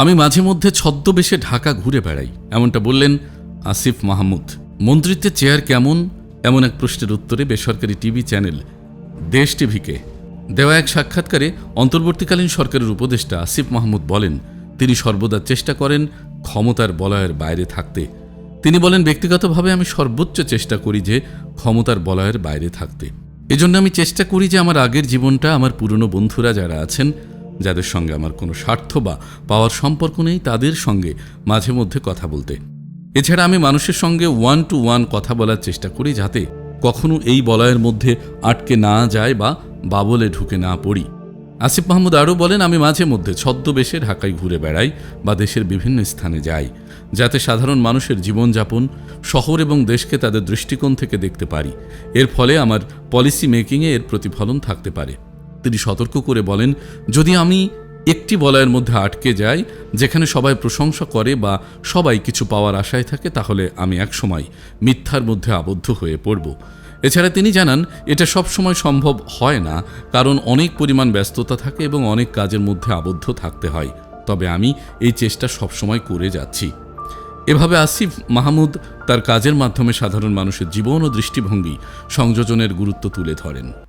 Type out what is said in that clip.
আমি মাঝে মধ্যে ছদ্মবেশে ঢাকা ঘুরে বেড়াই, এমনটা বললেন আসিফ মাহমুদ। মন্ত্রিত্বের চেয়ার কেমন? এমন এক প্রশ্নের উত্তরে বেসরকারি টিভি চ্যানেল দেশ টিভিকে দেওয়া এক সাক্ষাৎকারে অন্তর্বর্তীকালীন সরকারের উপদেষ্টা আসিফ মাহমুদ বলেন, তিনি সর্বদা চেষ্টা করেন ক্ষমতার বলয়ের বাইরে থাকতে। তিনি বলেন, ব্যক্তিগতভাবে আমি সর্বোচ্চ চেষ্টা করি যে ক্ষমতার বলয়ের বাইরে থাকতে। এজন্য আমি চেষ্টা করি যে আমার আগের জীবনটা, আমার পুরনো বন্ধুরা যারা আছেন যাদের সঙ্গে আমার কোনো স্বার্থ বা পাওয়ার সম্পর্ক নেই, তাদের সঙ্গে মাঝে মধ্যে কথা বলতে। এছাড়া আমি মানুষের সঙ্গে ওয়ান টু ওয়ান কথা বলার চেষ্টা করি যাতে কখনো এই বলয়ের মধ্যে আটকে না যায় বা বাবলে ঢুকে না পড়ি। আসিফ মাহমুদ আরও বলেন, আমি মাঝে মধ্যে ছদ্মবেশে ঢাকায় ঘুরে বেড়াই বা দেশের বিভিন্ন স্থানে যাই, যাতে সাধারণ মানুষের জীবনযাপন, শহর এবং দেশকে তাদের দৃষ্টিকোণ থেকে দেখতে পারি। এর ফলে আমার পলিসি মেকিংয়ে এর প্রতিফলন থাকতে পারে। তিনি সতর্ক করে বলেন, যদি আমি একটি বলয়ের মধ্যে আটকে যাই, যেখানে সবাই প্রশংসা করে বা সবাই কিছু পাওয়ার আশায় থাকে, তাহলে আমি একসময় মিথ্যার মধ্যে আবদ্ধ হয়ে পড়ব। এছাড়া তিনি জানান, এটা সব সময় সম্ভব হয় না, কারণ অনেক পরিমাণ ব্যস্ততা থাকে এবং অনেক কাজের মধ্যে আবদ্ধ থাকতে হয়। তবে আমি এই চেষ্টা সবসময় করে যাচ্ছি। এভাবে আসিফ মাহমুদ তার কাজের মাধ্যমে সাধারণ মানুষের জীবন ও দৃষ্টিভঙ্গি সংযোজনের গুরুত্ব তুলে ধরেন।